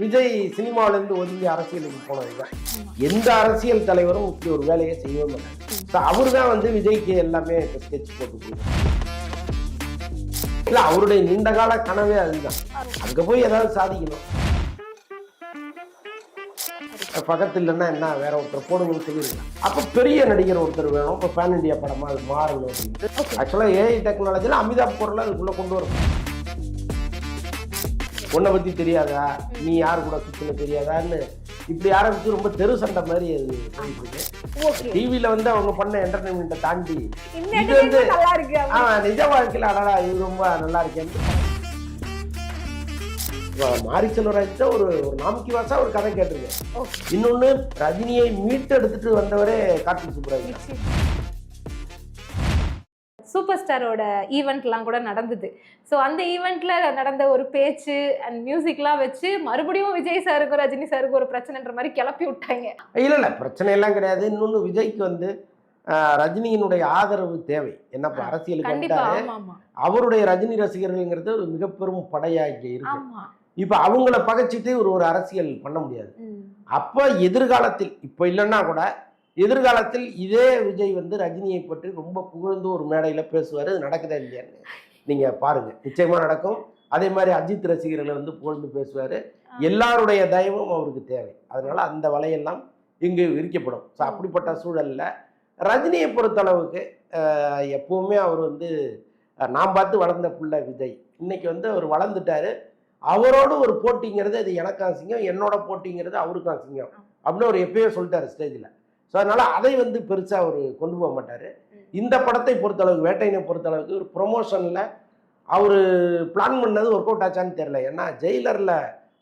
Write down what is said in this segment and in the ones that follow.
விஜய் சினிமாவிலேருந்து ஒதுங்கி அரசியலுக்கு போனதுதான் எந்த அரசியல் தலைவரும் இப்படி ஒரு வேலையை செய்யவே மாட்டாங்க ஸோ அவர் தான் வந்து விஜய்க்கு எல்லாமே ஸ்கெட்ச் போட்டு இல்லை அவருடைய நீண்ட கால கனவே அதுதான். அங்க போய் ஏதாவது சாதிக்கணும். பக்கத்து இல்லைன்னா என்ன வேற ஒருத்தர் போடுங்கன்னு சொல்லியிருக்கலாம் அப்போ பெரிய நடிகர் ஒருத்தர் வேணும். இப்போ பேன் இண்டியா படமா அது மாறணும் அப்படின்ட்டு ஆக்சுவலாக ஏஐ டெக்னாலஜியில் அமிதாப் பொருளை அதுக்குள்ளே கொண்டு வரணும். உன்னை பற்றி தெரியாதா? நீ யார் கூட சுற்றின தெரியாதான்னு இப்படி ஆரம்பிச்சு ரொம்ப தெரு சண்டை மாதிரி அது டிவியில் வந்து அவங்க பண்ண என்டர்டைன்மெண்ட்டை தாண்டி இது வந்து ஆ நிஜ வாழ்க்கையில் அடடா இது ரொம்ப நல்லா இருக்கேன் மாரி செல்வராஜ் ஒரு ஒரு நாமக்கி வாசா ஒரு கதை கேட்டிருக்கேன் இன்னொன்னு ரஜினியை மீட்டு எடுத்துட்டு வந்தவரே கார்த்திக் சுப்ராஜ் சூப்பர் ஸ்டாரோட ஈவெண்ட்லாம் கூட நடந்தது. ஸோ அந்த ஈவெண்ட்ல நடந்த ஒரு பேச்சு அண்ட் மியூசிக்லாம் வச்சு மறுபடியும் விஜய் சாருக்கும் ரஜினி சாருக்கும் ஒரு பிரச்சனைன்ற மாதிரி கிளப்பி விட்டாங்க. இல்ல இல்ல. பிரச்சனை எல்லாம் கிடையாது. இன்னொன்னு விஜய்க்கு வந்து ரஜினியினுடைய ஆதரவு தேவை. என்னப்பா ஆ, அரசியலுக்கு வந்தாரு. அவருடைய ரஜினி ரசிகர்கள்ங்கிறது ஒரு மிக பெரும் படையா இங்க இருக்கு இப்ப அவங்கள பகைச்சிட்டு ஒரு ஒரு அரசியல் பண்ண முடியாது. அப்போ எதிர்காலத்தில் இப்போ இல்லைன்னா கூட எதிர்காலத்தில் இதே விஜய் வந்து ரஜினியை பற்றி ரொம்ப புகழ்ந்து ஒரு மேடையில் பேசுவார். அது நடக்குதா இல்லையான்னு நீங்கள் பாருங்கள் நிச்சயமாக நடக்கும். அதே மாதிரி அஜித் ரசிகர்களை வந்து புகழ்ந்து பேசுவார். எல்லாருடைய தயவும் அவருக்கு தேவை. அதனால அந்த வலையெல்லாம் இங்கு விரிக்கப்படும். ஸோ அப்படிப்பட்ட சூழலில் ரஜினியை பொறுத்தளவுக்கு எப்பவுமே அவர் வந்து நான் பார்த்து வளர்ந்த புள்ள விஜய். இன்னைக்கு வந்து அவர் வளர்ந்துட்டாரு. அவரோடு ஒரு போட்டிங்கிறது அது எனக்கும் அசிங்கம் என்னோட போட்டிங்கிறது அவருக்கும் அசிங்கம். அப்படின்னு அவர் எப்பயோ சொல்லிட்டாரு ஸ்டேஜில். ஸோ அதனால அதை வந்து பெருசாக அவர் கொண்டு போக மாட்டார். இந்த படத்தை பொறுத்தளவுக்கு வேட்டையினை பொறுத்தளவுக்கு ஒரு ப்ரொமோஷனில் அவர் பிளான் பண்ணது ஒர்க் அவுட் ஆச்சான்னு தெரியல. ஏன்னா ஜெயிலரில்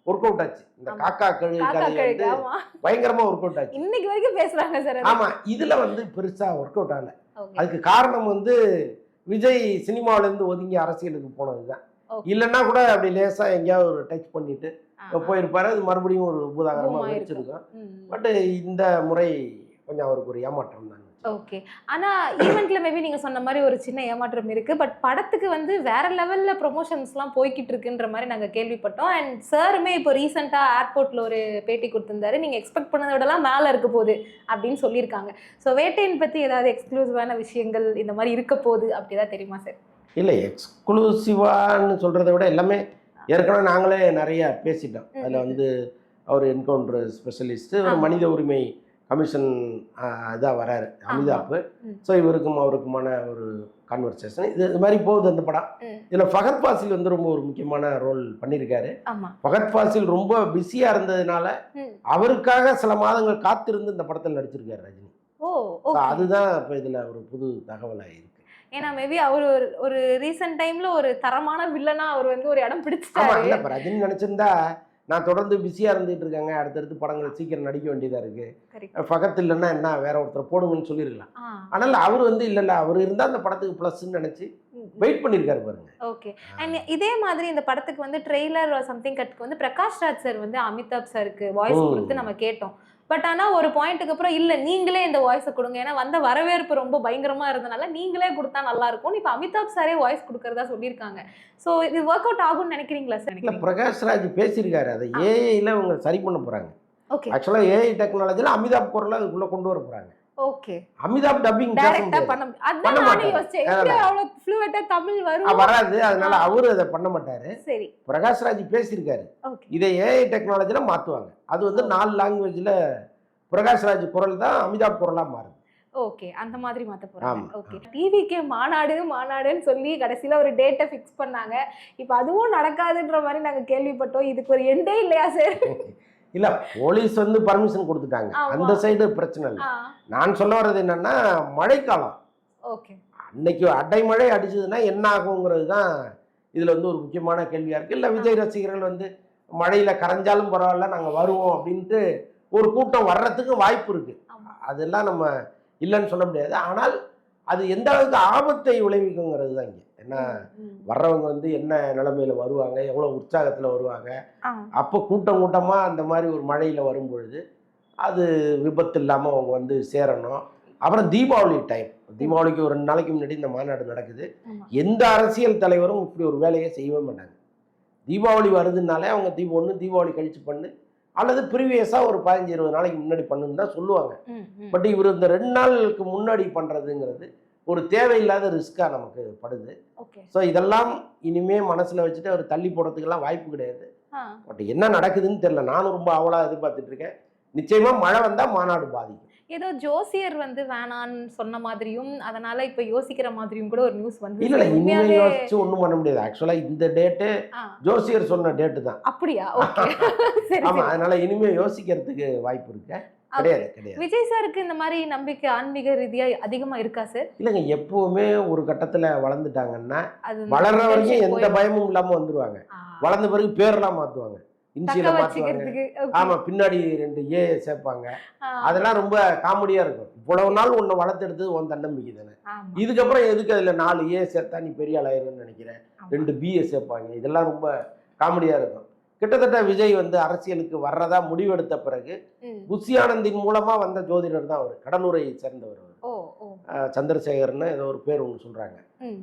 ஒர்க் அவுட் ஆச்சு. இந்த. காக்கா கழு வந்து ஆமா. பயங்கரமா ஒர்க் அவுட் ஆச்சு. இன்னைக்கு வரைக்கும் பேசுறாங்க சார் ஆமா இதுல வந்து பெருசா ஒர்க் அவுட் ஆகல. அதுக்கு காரணம் வந்து விஜய் சினிமாவுல இருந்து ஒதுங்கி அரசியலுக்கு போனதுதான். Okay. இல்லைன்னா கூட அப்படி லேசா எங்கேயாவது ஒரு டச் பண்ணிட்டு போயிருப்பாரு. அது மறுபடியும் ஒரு பூதாகரமா Boom ஆயிருக்கும். வெடிச்சிருக்கும் பட் இந்த முறை கொஞ்சம் அவருக்கு ஒரு ஏமாற்றம் தான் ஓகே. ஆனா ஈவெண்ட்ல மேபி நீங்க சொன்ன மாதிரி ஒரு சின்ன ஏமாற்றம் இருக்கு. பட் படத்துக்கு வந்து வேற லெவல்ல ப்ரொமோஷன்ஸ்லாம் போய்கிட்டு இருக்குன்ற மாதிரி நாங்க கேள்விப்பட்டோம். அண்ட் சாருமே இப்போ ரீசெண்டா ஏர்போர்ட்ல ஒரு பேட்டி கொடுத்திருந்தாரு. நீங்க எக்ஸ்பெக்ட் பண்ணதை விடலாம் மேல இருக்க போகுது அப்படின்னு சொல்லியிருக்காங்க. ஸோ வேட்டையின் பத்தி ஏதாவது எக்ஸ்க்ளூசிவான விஷயங்கள் இந்த மாதிரி இருக்க போகுது அப்படி ஏதாவது தெரியுமா சார்? இல்லை எக்ஸ்க்ளூசிவான்னு சொல்கிறத விட எல்லாமே ஏற்கனவே நாங்களே நிறைய பேசிட்டோம். அதில் வந்து அவர் என்கவுண்டர் ஸ்பெஷலிஸ்ட்டு. மனித உரிமை கமிஷன் இதாக வராரு அமிதாப் ம். ஸோ இவருக்கும் அவருக்குமான ஒரு கான்வர்சேஷன் இது இது மாதிரி போகுது அந்த படம். இதில் ஃபகத் ஃபாசில் வந்து ரொம்ப ஒரு முக்கியமான ரோல் பண்ணியிருக்காரு. ஃபகத் ஃபாசில் ரொம்ப பிஸியாக இருந்ததுனால. அவருக்காக சில மாதங்கள் காத்திருந்து இந்த படத்தில் நடிச்சிருக்காரு ரஜினி. ஓ அதுதான் இப்போ இதில் ஒரு புது தகவலாக இருக்கு. ஏன்னா மேபி அவர் ஒரு ஒரு ரீசெண்ட் டைம்ல ஒரு தரமான வில்லனா அவர் வந்து ஒரு இடம் பிடிச்சிட்டாரு. ரஜினி நினைச்சிருந்தா நான் தொடர்ந்து பிஸியா இருந்துட்டு இருக்காங்க. அடுத்தடுத்து படங்கள் சீக்கிரம் நடிக்க வேண்டியதா இருக்கு. பக்கத்து இல்லைன்னா என்ன வேற ஒருத்தர் போடுங்கன்னு சொல்லியிருக்கலாம். ஆனால் அவர் வந்து இல்ல இல்ல அவர் இருந்தா அந்த படத்துக்கு பிளஸ்ன்னு நினைச்சு வெயிட் பண்ணியிருக்காரு பாருங்க. ஓகே. அண்ட் இதே மாதிரி இந்த படத்துக்கு வந்து ட்ரெய்லர் சம்திங் கட்டுக்கு வந்து பிரகாஷ் ராஜ் சார் வந்து அமிதாப் சாருக்கு வாய்ஸ். கொடுத்து நம்ம கேட்டோம். பட் ஆனா ஒரு பாயிண்ட்டுக்கு அப்புறம் இல்ல நீங்களே இந்த வாய்ஸை கொடுங்க. ஏன்னா வந்த வரவேற்பு ரொம்ப பயங்கரமா இருந்தனால நீங்களே கொடுத்தா நல்லா இருக்கும் இப்போ அமிதாப் சாரே வாய்ஸ் கொடுக்கறதா சொல்லியிருக்காங்க. ஸோ இது ஒர்க் அவுட் ஆகும்னு நினைக்கிறீங்களா சார்? இல்ல பிரகாஷ் ராஜ் பேசியிருக்காரு. அதை ஏஐல அவங்க சரி பண்ண போறாங்க. ஓகே ஆக்சுவலா ஏஐ டெக்னாலஜில அமிதாப் குரலை அதுக்குள்ள கொண்டு வர போறாங்க. ஓகே அமிதாப் டப்பிங் டைரக்டா பண்ண அதான் நானும். யோசிச்சேன். அவ்வளவு ஃப்ளூவெட்டா தமிழ் வரும் வராது. அதனால. அவரு அதை பண்ண மாட்டாரு. சரி. பிரகாஷ் ராஜ் பேசியிருக்காரு. இதை ஏஐ டெக்னாலஜில மாத்துவாங்க. அது வந்து நாலு லாங்குவேஜ்ல பிரகாஷ் ராஜ் குரல் தான் அமிதாப் குரலா மாறுது. ஓகே அந்த மாதிரி மாத்த போறாங்க. ஓகே டிவிக்கு மாநாடு மாநாடுன்னு சொல்லி கடைசியில ஒரு டேட்டை ஃபிக்ஸ் பண்ணாங்க. இப்போ அதுவும் நடக்காதுன்ற மாதிரி நாங்க கேள்விப்பட்டோம். இதுக்கு ஒரு எண்டே இல்லையா சார் இல்ல போலீஸ் வந்து பர்மிஷன் கொடுத்துட்டாங்க. அந்த சைடு பிரச்சனை இல்லை. நான் சொல்ல வர்றது என்னன்னா மழைக்காலம். ஓகே. அன்னைக்கு அடைமழை அடிச்சதுன்னா என்ன ஆகுங்கிறது தான் இதுல வந்து ஒரு முக்கியமான கேள்வியா இருக்கு. இல்ல விஜய் ரசிகர்கள் வந்து மழையில கரைஞ்சாலும் பரவாயில்ல நாங்க வருவோம் அப்படின்ட்டு ஒரு கூட்டம் வர்றதுக்கு வாய்ப்பு இருக்கு. அதெல்லாம் நம்ம இல்லைன்னு சொல்ல முடியாது. ஆனால் அது எந்த அளவுக்கு ஆபத்தை விளைவிக்குங்கிறது தான் இங்கே. ஏன்னா. வர்றவங்க வந்து என்ன நிலைமையில வருவாங்க? எவ்வளோ உற்சாகத்தில் வருவாங்க? அப்போ கூட்டம் கூட்டமாக அந்த மாதிரி ஒரு மழையில் வரும் பொழுது அது விபத்து இல்லாமல் அவங்க வந்து சேரணும். அப்புறம் தீபாவளி டைம் தீபாவளிக்கு ஒரு ரெண்டு நாளைக்கு முன்னாடி இந்த மாநாடு நடக்குது. எந்த அரசியல் தலைவரும் இப்படி ஒரு வேலையை செய்யவே மாட்டாங்க. தீபாவளி வருதுனாலே அவங்க தீபம் ஒன்று தீபாவளி கழிச்சு பண்ணு. அல்லது ப்ரீவியஸாக ஒரு பதினஞ்சு இருபது நாளைக்கு முன்னாடி பண்ணுன்னு தான் சொல்லுவாங்க. பட் இவர் இந்த ரெண்டு நாளுக்கு முன்னாடி பண்ணுறதுங்கிறது ஒரு தேவையில்லாத ரிஸ்க்காக நமக்கு படுது. ஸோ இதெல்லாம் இனிமே மனசில் வச்சுட்டு அவர் தள்ளி போடுறதுக்கெல்லாம் வாய்ப்பு கிடையாது. பட் என்ன நடக்குதுன்னு தெரியல. நானும் ரொம்ப அவலாக எதிர்பார்த்துட்டு இருக்கேன் நிச்சயமாக மழை வந்தால் மாநாடு பாதிக்கும். ஏதோ ஜோசியர் வந்து வேணான்னு சொன்ன மாதிரியும் அதனால இப்ப யோசிக்கிற மாதிரியும் கூட ஒரு நியூஸ் வந்து இல்லை இனிமே யோசிச்சு ஒன்றும் பண்ண முடியாது. ஆக்சுவலாக இந்த டேட்டு ஜோசியர் சொன்ன டேட்டு தான். அப்படியா? சரி. அதனால இனிமே யோசிக்கிறதுக்கு வாய்ப்பு இருக்கு. கிடையாது கிடையாது விஜய் சாருக்கு இந்த மாதிரி நம்பிக்கை ஆன்மீக ரீதியா அதிகமா இருக்கா சார்? இல்லைங்க எப்பவுமே ஒரு கட்டத்தில் வளர்ந்துட்டாங்கன்னா வளர்ற வரைக்கும் எந்த. பயமும் இல்லாமல் வந்துருவாங்க. வளர்ந்த பிறகு பேர்லாம் மாற்றுவாங்க தக்க இன்சியலை okay. ஆமா பின்னாடி ரெண்டு ஏ சேர்ப்பாங்க. அதெல்லாம் ரொம்ப காமெடியா இருக்கும். இவ்வளவு நாள் உன்னை வளர்த்தெடுத்தது உன் தன்னம்பிக்கை தானே. இதுக்கப்புறம் எதுக்கு அதுல நாலு ஏ சேர்த்தா நீ பெரிய ஆளாயிருன்னு நினைக்கிறேன். ரெண்டு பிஏ சேர்ப்பாங்க. இதெல்லாம் ரொம்ப காமெடியா இருக்கும். கிட்டத்தட்ட விஜய் வந்து அரசியலுக்கு வர்றதா முடிவெடுத்த பிறகு. புஷி ஆனந்தின் மூலமா வந்த ஜோதிடர் தான் அவர். கடலூரை சேர்ந்தவர் அவர். சந்திரசேகர்னு ஏதோ ஒரு பேர் ஒன்று சொல்றாங்க.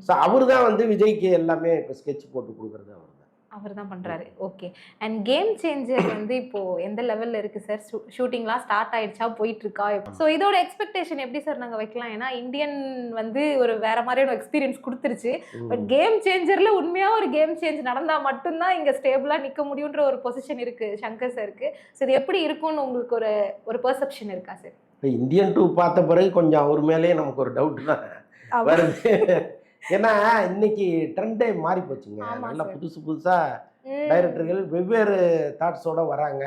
ஸோ அவர் தான் வந்து விஜய்க்கு எல்லாமே இப்போ ஸ்கெட்ச் போட்டு கொடுக்குறது அவர். அவர் தான் பண்றாரு. ஓகே அண்ட் கேம் சேஞ்சர் வந்து இப்போ எந்த லெவல்ல இருக்கு சார் ஷூட்டிங்லாம் ஸ்டார்ட் ஆயிடுச்சா? போயிட்டு இருக்கா ஸோ இதோட எக்ஸ்பெக்டேஷன் எப்படி சார் நாங்க வைக்கலாம்? ஏன்னா இந்தியன் வந்து ஒரு வேற மாதிரியான எக்ஸ்பீரியன்ஸ் கொடுத்துருச்சு. பட் கேம் சேஞ்சர்ல உண்மையா ஒரு கேம் சேஞ்ச் நடந்தா மட்டும்தான் இங்க ஸ்டேபிளா நிக்க முடியுன்ற ஒரு பொசிஷன் இருக்கு சங்கர் சாருக்கு ஸோ இது எப்படி இருக்கும்னு உங்களுக்கு ஒரு ஒரு பெர்செப்ஷன் இருக்கா சார் இப்போ இந்தியன் டூ பார்த்த பிறகு கொஞ்சம் அவர் மேலேயே நமக்கு ஒரு டவுட் தான். வருது. ஏன்னா இன்னைக்கு ட்ரெண்டே மாறி போச்சுங்க. நல்லா. புதுசு புதுசா டைரக்டர்கள் வெவ்வேறு தாட்ஸோட வராங்க.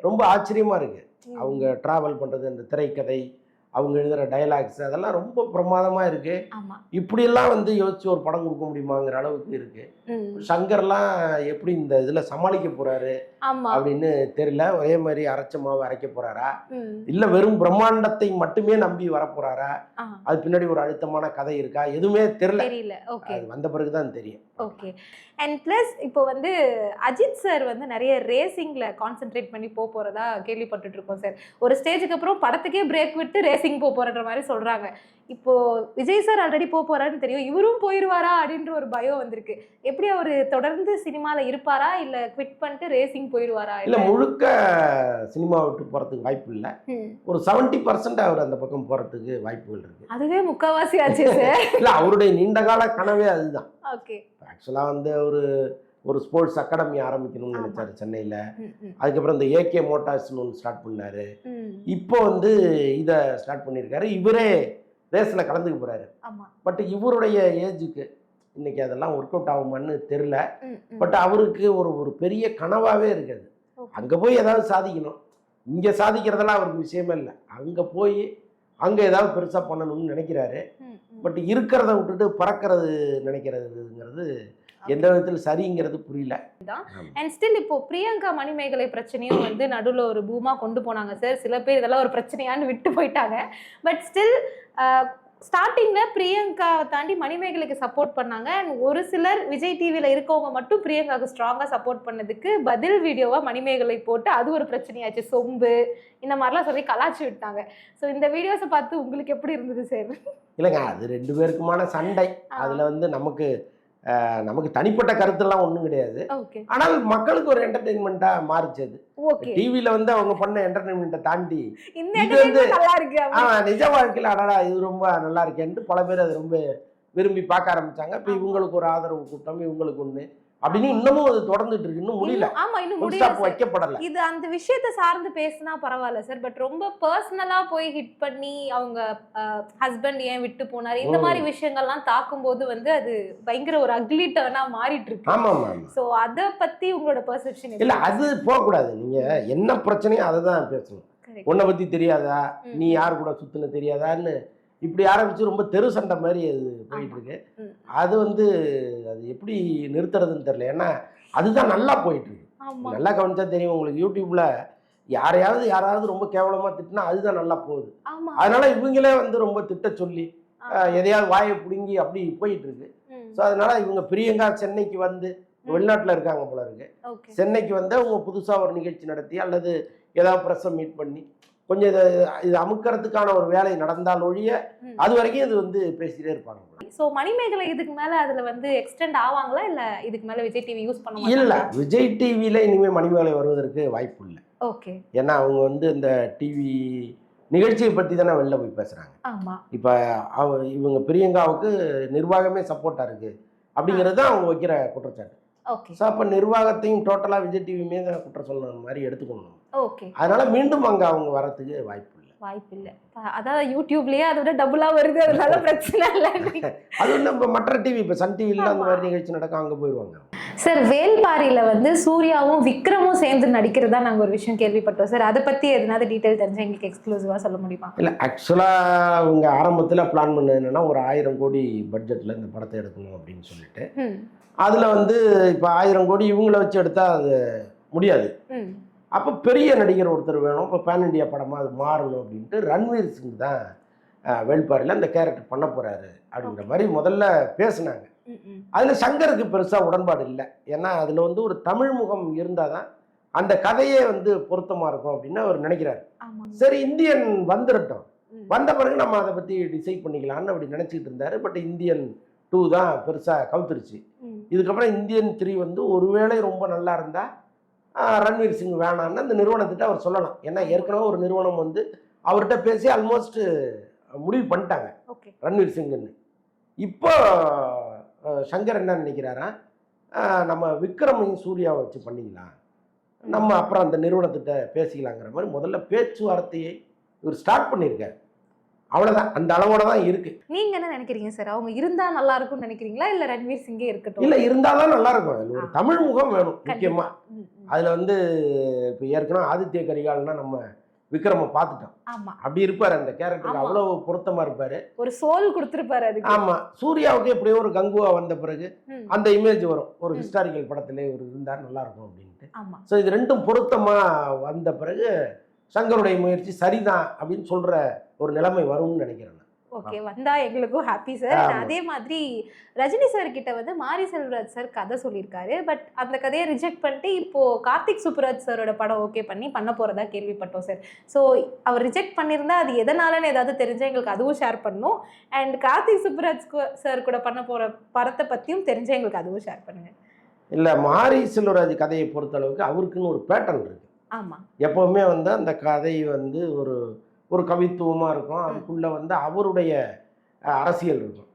ரொம்ப ஆச்சரியமா இருக்கு. அவங்க டிராவல் பண்றது அந்த திரைக்கதை அவங்க எழுதுற டயலாக்ஸ் அதெல்லாம் ரொம்ப பிரமாதமா இருக்கு. ஆமா. இப்படியெல்லாம் வந்து யோசிச்சு ஒரு படம் கொடுக்க முடியுமாங்கிற அளவுக்கு இருக்கு. சங்கர்லாம் எப்படி இந்த இதுல சமாளிக்க போறாரு அப்படின்னு தெரியல. ஒரே மாதிரி அரைச்ச மாவு அரைக்க போறாரா. இல்ல வெறும் பிரம்மாண்டத்தை மட்டுமே நம்பி வர போறாரா? ஆ, அது பின்னாடி ஒரு அழுத்தமான கதை இருக்கா? எதுவுமே தெரியல. அது வந்த பிறகுதான் தெரியும். ஓகே. அண்ட் ப்ளஸ் இப்போ வந்து அஜித் சார் வந்து நிறைய ரேசிங்ல கான்சென்ட்ரேட் பண்ணி போக போறதா கேள்விப்பட்டுட்டு இருக்கோம் சார் ஒரு ஸ்டேஜுக்கு அப்புறம் படத்துக்கே பிரேக் விட்டு ரேசிங் போக போறன்ற மாதிரி சொல்றாங்க. இப்போ விஜய் சார் ஆல்ரெடி போக போறாருன்னு தெரியும். இவரும் போயிருவாரா அப்படின்ற ஒரு பயம் வந்திருக்கு. எப்படி அவரு தொடர்ந்து சினிமால இருப்பாரா? இல்ல குவிட் பண்ணிட்டு ரேசிங் போயிருவாரா? இல்ல முழுக்க சினிமா விட்டு போறதுக்கு வாய்ப்பு இல்ல. ஒரு செவன்டி பர்சன்ட் அவர் அந்த பக்கம் போறதுக்கு வாய்ப்புகள் இருக்கு. அதுவே முக்காவாசி ஆச்சு இல்ல அவருடைய நீண்ட கால கனவே அதுதான். ஓகே ஆக்சுவலா வந்து ஒரு ஒரு ஸ்போர்ட்ஸ் அகாடமி ஆரம்பிக்கணும்னு. நினைச்சாரு சென்னையில. அதுக்கப்புறம் இந்த ஏகே மோட்டார்ஸ்னு ஒன்று ஸ்டார்ட் பண்ணாரு. இப்போ வந்து இதை ஸ்டார்ட் பண்ணியிருக்காரு. இவரே ரேஸ்ல கலந்துக்க போறாரு. பட் இவருடைய ஏஜுக்கு இன்னைக்கு அதெல்லாம் ஒர்க் அவுட் ஆகுமான்னு ம். பட் அவருக்கு ஒரு ஒரு பெரிய கனவாவே இருக்குது. அங்க போய் ஏதாவது சாதிக்கணும். இங்க சாதிக்கிறதெல்லாம் அவருக்கு விஷயமே இல்லை. அங்க போய் அங்க ஏதாவது பெருசா பண்ணணும்னு நினைக்கிறாரு. பட் இருக்கிறத விட்டுட்டு பறக்கிறது நினைக்கிறதுங்கிறது எந்த விதத்தில் சரிங்கிறது புரியல. அண்ட் ஸ்டில் இப்போ பிரியங்கா மணிமேகலை பிரச்சனையும் வந்து நடுவுல ஒரு பூமா கொண்டு போனாங்க சார். சில பேர் இதெல்லாம் ஒரு பிரச்சனையான்னு விட்டு போயிட்டாங்க. பட் ஸ்டில் ஸ்டார்டிங்ல பிரியங்காவை தாண்டி மணிமேகலைக்கு சப்போர்ட் பண்ணாங்க. அண்ட் ஒரு சிலர் விஜய் டிவியில் இருக்கவங்க மட்டும் பிரியங்காவுக்கு ஸ்ட்ராங்காக சப்போர்ட் பண்ணதுக்கு பதில் வீடியோவா மணிமேகலை போட்டு அது ஒரு பிரச்சனையாச்சு. சொம்பு இந்த மாதிரிலாம் சொல்லி கலாச்சி விட்டாங்க. ஸோ இந்த வீடியோஸை பார்த்து உங்களுக்கு எப்படி இருந்தது சார்? இல்லைங்க அது ரெண்டு பேருக்குமான சண்டை. அதுல வந்து நமக்கு நமக்கு தனிப்பட்ட கருத்தெல்லாம் ஒன்றும் கிடையாது. ஆனால் மக்களுக்கு ஒரு என்டர்டெயின்மெண்ட்டா மாறிச்சு அது டிவியில வந்து அவங்க பண்ண என்டர்டெயின்மெண்ட்டை தாண்டி இது வந்து- நிஜ வாழ்க்கையில் அடடா இது ரொம்ப நல்லா இருக்கேன்ட்டு பல பேர் அது ரொம்ப விரும்பி பார்க்க ஆரம்பிச்சாங்க. இப்போ. இவங்களுக்கு ஒரு ஆதரவு கூட்டம் இவங்களுக்கு ஒண்ணு. அப்படின்னு இன்னமும் அது தொடர்ந்துட்டு இருக்கு இன்னும் முடியல. ஆமா இன்னும் முடியல. வைக்கப்படல. இது அந்த விஷயத்த சார்ந்து பேசினா பரவாயில்ல சார் பட் ரொம்ப பர்சனலா போய் ஹிட் பண்ணி அவங்க ஹஸ்பண்ட் ஏன் விட்டு போனாரு? இந்த. மாதிரி விஷயங்கள்லாம் தாக்கும்போது வந்து அது பயங்கர ஒரு அக்லி டர்னா மாறிட்டு இருக்கு ஆமா சோ அத பத்தி உங்களோட பெர்செப்ஷன் இல்ல அது போகக்கூடாது. நீங்க என்ன பிரச்சனையோ அதை தான் பேசணும் உன்னை பத்தி தெரியாதா? நீ யார் கூட சுத்துன தெரியாதான்னு இப்படி ஆரம்பிச்சு ரொம்ப தெரு சண்டை மாதிரி அது போயிட்டு இருக்கு. ம். அது வந்து அது எப்படி நிறுத்துறதுன்னு தெரியல. ஏன்னா அதுதான் நல்லா போயிட்டு இருக்கு. ஆமா. நல்லா கவனிச்சா தெரியும் உங்களுக்கு. யூடியூப்ல யாரையாவது யாராவது ரொம்ப கேவலமா திட்டினா அதுதான் நல்லா போகுது. அதனால இவங்களே வந்து ரொம்ப திட்ட சொல்லி எதையாவது வாயை பிடுங்கி அப்படி போயிட்டு இருக்கு. ஸோ அதனால இவங்க பிரியங்கா சென்னைக்கு வந்து வெளிநாட்டுல இருக்காங்க போல இருக்கு. சென்னைக்கு வந்து அவங்க புதுசா ஒரு நிகழ்ச்சி நடத்தி அல்லது ஏதாவது ப்ரெஸ்ஸை மீட் பண்ணி கொஞ்சம் இதை இது அமுக்கிறதுக்கான ஒரு வேலை நடந்தால் ஒழிய. அது வரைக்கும் இது வந்து பேசிட்டே இருப்பாங்க சோ மணிமேகலை இதுக்கு மேல அதுல வந்து எக்ஸ்டெண்ட் ஆவாங்களா? இல்ல இதுக்கு மேல விஜய் டிவி யூஸ் பண்ண இல்ல விஜய் டிவியில இனிமே மணிமேகலை வருவதற்கு வாய்ப்பு இல்லை. ஓகே ஏன்னா அவங்க வந்து இந்த டிவி நிகழ்ச்சியை பத்தி தானே வெளில போய் பேசுறாங்க. ஆமா. இப்போ அவ இவங்க பிரியங்காவுக்கு நிர்வாகமே சப்போர்ட்டா இருக்கு. அப்படிங்கிறது தான் அவங்க வைக்கிற குற்றச்சாட்டு. ஓகே ஸோ அப்போ நிர்வாகத்தையும் டோட்டலாக விஜய் டிவி மீது குற்றம் சொல்லுற மாதிரி எடுத்துக்கணும் அதனால மீண்டும் அங்கே அவங்க வரத்துக்கு வாய்ப்பு இல்லை வாய்ப்பு இல்ல அதான் யூடியூப்லயே அதை விட டபுளா வருது அதனால பிரச்சனை இல்ல. அது நம்ம மற்ற டிவி இப்போ சன் டிவியில் அந்த. மாதிரி நிகழ்ச்சி நடக்கும் அங்கே போயிடுவாங்க சார் வேல்பாரியில வந்து சூர்யாவும் விக்ரமும் சேர்ந்து நடிக்கிறதா நாங்க ஒரு விஷயம் கேள்விப்பட்டோம். சார் அதை பத்தி எதனாவது டீடைல் தெரிஞ்சா எங்களுக்கு எக்ஸ்க்ளூசிவா சொல்ல முடியுமா? இல்லை ஆக்சுவலாக அவங்க ஆரம்பத்தில் பிளான் பண்ணது என்னன்னா ஒரு ஆயிரம் கோடி பட்ஜெட்டில் இந்த படத்தை எடுக்கணும் அப்படின்னு சொல்லிட்டு. அதில் வந்து இப்போ ஆயிரம் கோடி இவங்கள வச்சு எடுத்தால் அது முடியாது. அப்போ பெரிய நடிகர் ஒருத்தர் வேணும். இப்போ பேன் இண்டியா படமாக அது மாறணும் அப்படின்ட்டு ரன்வீர் சிங் தான் வேள்பாரியில் அந்த கேரக்டர் பண்ண போகிறாரு அப்படின்ற. மாதிரி முதல்ல பேசுனாங்க. அதில் சங்கருக்கு பெருசாக உடன்பாடு இல்லை. ஏன்னா அதில் வந்து ஒரு தமிழ் முகம் இருந்தால் தான் அந்த கதையே வந்து பொருத்தமாக இருக்கும் அப்படின்னு அவர் நினைக்கிறார். சரி இந்தியன் வந்துடட்டும். வந்த பிறகு நம்ம அதை பற்றி டிசைட் பண்ணிக்கலாம்னு அப்படி நினச்சிக்கிட்டு இருந்தார். பட் இந்தியன் டூ தான் பெருசாக கவுத்துருச்சு. இதுக்கப்புறம் இந்தியன் த்ரீ வந்து ஒருவேளை ரொம்ப நல்லா இருந்தால் ரன்வீர் சிங் வேணான்னு அந்த நிறுவனத்திட்ட அவர் சொல்லலாம். ஏன்னா ஏற்கனவே ஒரு நிறுவனம் வந்து அவர்கிட்ட பேசி ஆல்மோஸ்ட் முடிவு பண்ணிட்டாங்க. ஓகே. ரன்வீர் சிங்குன்னு. இப்போ சங்கர் என்ன நினைக்கிறாரா? நம்ம விக்ரமையும் சூர்யாவை வச்சு பண்ணிக்கலாம். நம்ம அப்புறம் அந்த நிறுவனத்திட்ட பேசிக்கலாங்கிற மாதிரி முதல்ல பேச்சுவார்த்தையை இவர் ஸ்டார்ட் பண்ணியிருக்காரு. அவ்வளோதான் அந்த அளவோட தான் இருக்கு. நீங்க என்ன நினைக்கிறீங்க சார் அவங்க இருந்தா நல்லா இருக்கும்னு நினைக்கிறீங்களா? இல்ல ரன்வீர் சிங்கே இருக்கட்டும். இல்லை இருந்தால் தான் நல்லா இருக்கும். ஒரு. தமிழ் முகம் வேணும் கண்டிப்பா. முக்கியமாக ம், ம். அதில் வந்து இப்போ ஏற்கனவே ஆதித்ய கரிகால்னா நம்ம விக்ரமை பார்த்துட்டோம். ஆமா. அப்படி இருப்பார் அந்த கேரக்டருக்கு ஆமா. அவ்வளோ பொருத்தமாக இருப்பார். ஒரு சோல் கொடுத்திருப்பாரு அதுக்கு. ஆமாம் சூர்யாவுக்கு எப்படியோ ஒரு கங்குவா வந்த பிறகு. அந்த இமேஜ் வரும். ஒரு. ஹிஸ்டாரிக்கல் படத்திலே ஒரு இருந்தார் நல்லா இருக்கும் அப்படின்ட்டு. ஆமா. ஸோ இது ரெண்டும் பொருத்தமாக வந்த பிறகு சங்கருடைய முயற்சி சரிதான் அப்படின்னு சொல்கிற ஒரு நிலைமை வரும்னு நினைக்கிறேன் நான். ஓகே வந்தா எங்களுக்கும் ஹாப்பி சார். அதே மாதிரி ரஜினி சார் கிட்ட வந்து மாரி செல்வராஜ் சார் கதை சொல்லியிருக்காரு. பட் அந்த கதையை ரிஜெக்ட் பண்ணிட்டு இப்போ கார்த்திக் சுப்புராஜ் சாரோட படம் ஓகே பண்ணி பண்ண போறதா கேள்விப்பட்டோம் சார் ஸோ அவர் ரிஜெக்ட் பண்ணியிருந்தா அது எதனாலன்னு ஏதாவது தெரிஞ்சா எங்களுக்கு அதுவும் ஷேர் பண்ணணும் அண்ட் கார்த்திக் சுப்புராஜ் சார் கூட பண்ண போற படத்தை பத்தியும் தெரிஞ்சா எங்களுக்கு அதுவும் ஷேர் பண்ணுங்க. இல்லை மாரி செல்வராஜ் கதையை பொறுத்த அளவுக்கு அவருக்குன்னு ஒரு பேட்டர்ன் இருக்கு. எப்போவுமே வந்து அந்த கதை வந்து ஒரு ஒரு கவித்துவமாக இருக்கும் அதுக்குள்ளே வந்து அவருடைய அரசியல் இருக்கும்.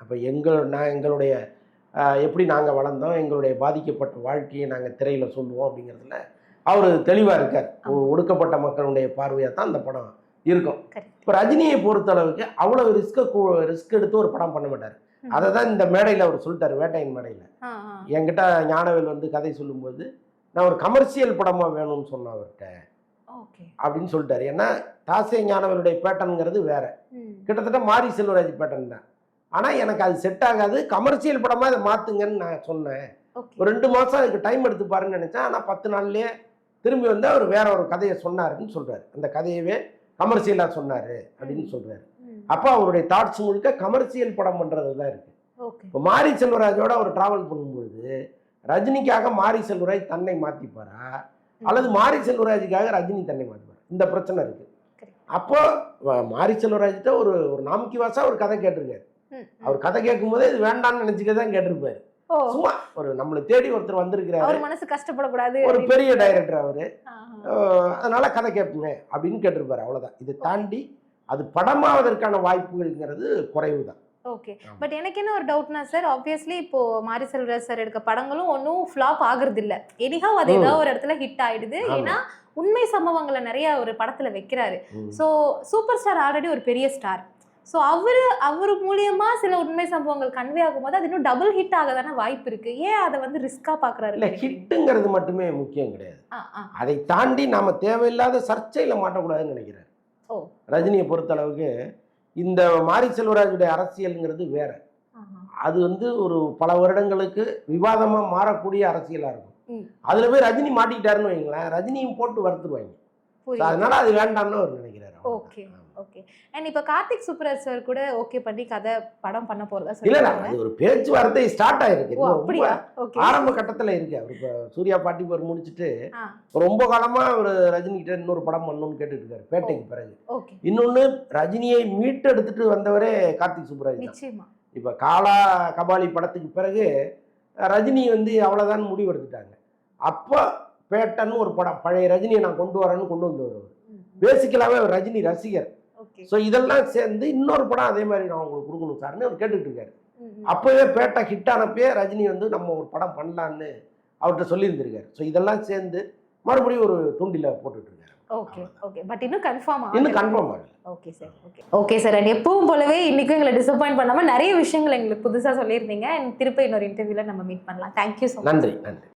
அப்போ எங்கள் நான் எங்களுடைய எப்படி நாங்கள் வளர்ந்தோம் எங்களுடைய பாதிக்கப்பட்ட வாழ்க்கையை நாங்கள் திரையில் சொல்லுவோம் அப்படிங்கிறதுல அவர் தெளிவாக இருக்கார். ஒடுக்கப்பட்ட மக்களுடைய பார்வையாக தான் அந்த படம் இருக்கும். இப்போ ரஜினியை பொறுத்த அளவுக்கு அவ்வளோ ரிஸ்க்கை ரிஸ்க் எடுத்து ஒரு படம் பண்ண மாட்டார். அதை தான் இந்த மேடையில் அவர் சொல்லிட்டார் வேட்டையின் மேடையில். என்கிட்ட ஞானவேல் வந்து கதை சொல்லும்போது நான் ஒரு கமர்ஷியல் படமாக வேணும்னு சொன்னேன் அவர்கிட்ட. அப்படின்னு சொல்லிட்டாரு. ஏன்னா தாசே ஞானவருடைய பேட்டர்னுங்கிறது வேற. கிட்டத்தட்ட மாரி செல்வராஜ் பேட்டர்ன் தான். ஆனால் எனக்கு அது செட் ஆகாது. கமர்ஷியல் படமாக அதை மாற்றுங்கன்னு நான் சொன்னேன். ஒரு ரெண்டு மாதம் அதுக்கு டைம் எடுத்துப்பாருன்னு நினச்சேன். ஆனால் பத்து நாள்லயே திரும்பி வந்து அவர் வேற ஒரு கதையை சொன்னாருன்னு சொல்றாரு. அந்த கதையவே கமர்ஷியலாக சொன்னாரு அப்படின்னு சொல்றாரு. ம். அப்போ அவருடைய தாட்ஸ் முழுக்க கமர்ஷியல் படம் பண்ணுறது தான் இருக்கு. ஓகே. இப்போ மாரி செல்வராஜோட அவர் டிராவல் பண்ணும்பொழுது ரஜினிக்காக மாரி செல்வராஜ் தன்னை மாற்றிப்பாரா அல்லது மாரி செல்வராஜுக்காக ரஜினி தன்னை மாற்றுவார் இந்த பிரச்சனை இருக்கு. அப்போ மாரி செல்வராஜ்கிட்ட ஒரு ஒரு நாமக்கி வாசா ஒரு கதை கேட்டிருக்காரு. அவர் கதை கேட்கும் போதே இது வேண்டாம்னு நினைச்சுக்க தான் கேட்டிருப்பாரு. சும்மா ஒரு நம்மளை தேடி ஒருத்தர் வந்திருக்கிறாரு. அவர் மனசு கஷ்டப்படக்கூடாது ஒரு பெரிய டைரக்டர் அவரு. அதனால கதை கேட்புமே அப்படின்னு கேட்டிருப்பாரு. அவ்வளவுதான். இதை தாண்டி அது படமாவதற்கான வாய்ப்புகள்ங்கிறது குறைவு தான் ஓகே. பட் எனக்கு என்ன ஒரு டவுட்னா சார் ஆப்வியஸ்லி இப்போ மாரி செல்வராஜ் சார் எடுக்க படங்களும் ஒன்றும் ஃப்ளாப் ஆகுறது இல்ல எனிஹாவ் அது. ஏதாவது ஒரு இடத்துல ஹிட் ஆயிடுது. ஏன்னா உண்மை சம்பவங்களை நிறைய ஒரு படத்துல வைக்கிறாரு. ஸோ சூப்பர் ஸ்டார் ஆல்ரெடி ஒரு பெரிய ஸ்டார் ஸோ அவரு அவர் மூலியமா சில உண்மை சம்பவங்கள் கன்வே ஆகும்போது அது இன்னும் டபுள் ஹிட் ஆக தானே வாய்ப்பு இருக்கு. ஏன் அதை வந்து ரிஸ்கா பாக்குறாரு இல்ல ஹிட்டுங்கிறது மட்டுமே முக்கியம் கிடையாது. அதை தாண்டி நாம தேவையில்லாத சர்ச்சையில மாட்டக்கூடாதுன்னு நினைக்கிறேன் ஓ. ரஜினியை பொறுத்த அளவுக்கு இந்த மாரி செல்வராஜுடைய அரசியலுங்கிறது வேற. அது வந்து ஒரு பல வருடங்களுக்கு விவாதமா மாறக்கூடிய அரசியலா இருக்கும். அதுல போய் ரஜினி மாட்டிக்கிட்டாருன்னு வைங்களேன் ரஜினியும் போட்டு வறுத்துருவாங்க அதனால அது வேண்டாம்னு அவர் நினைக்கிறாரு. ஆமா. ஓகே. அண்ட் இப்போ கார்த்திக் சுப்ராஜ் சார் கூட ஓகே பண்ணி கதை படம் பண்ண போறதா இல்ல அது ஒரு பேச்சுவார்த்தை ஸ்டார்ட் ஆயிருக்கு. அப்படியா ரொம்ப ஓகே ஆரம்ப கட்டத்துல இருக்கு. அவர் இப்ப சூர்யா பாட்டி போர் முடிச்சுட்டு. ரொம்ப காலமா அவர் ரஜினி கிட்ட இன்னொரு படம் பண்ணணும்னு கேட்டுட்டு இருக்காரு பேட்டைக்கு பிறகு. ஓகே. இன்னொன்னு ரஜினியை மீட்டெடுத்துட்டு வந்தவரே கார்த்திக் சுப்ராஜ் நிச்சயமா. இப்ப காலா கபாலி படத்துக்கு பிறகு ரஜினி வந்து அவ்வளவுதான் முடிவெடுத்துட்டாங்க. அப்போ பேட்டன்னு ஒரு படம் பழைய ரஜினியை நான் கொண்டு வரேன்னு கொண்டு வந்து வருவார் பேசிக்கலாவே அவர் ரஜினி ரசிகர். ஓகே. ஸோ இதெல்லாம் சேர்ந்து இன்னொரு படம் அதே மாதிரி நான் உங்களுக்கு கொடுக்கணும் சார்னு அவர் கேட்டுட்டு இருக்காரு. அப்போவே பேட்டை ஹிட் ஆனப்பயே ரஜினி வந்து நம்ம ஒரு படம் பண்ணலான்னு அவர்கிட்ட சொல்லியிருந்திருக்காரு. ஸோ இதெல்லாம் சேர்ந்து மறுபடியும் ஒரு தூண்டில போட்டுட்டு இருக்காரு. Okay okay. பட் இன்னும் கன்ஃபார்ம் இன்னும் கன்ஃபார்ம் ஆகல. Okay sir okay. Okay sir and எப்பவும் போலவே இன்னைக்கும் எங்களை டிசப்பாயிண்ட் பண்ணாம நிறைய விஷயங்கள் எங்களுக்கு புதுசா சொல்லியிருந்தீங்க. அண்ட் திருப்பி இன்னொரு இன்டர்வியூல நம்ம மீட் பண்ணலாம். தேங்க்யூ ஸோ நன்றி நன்றி.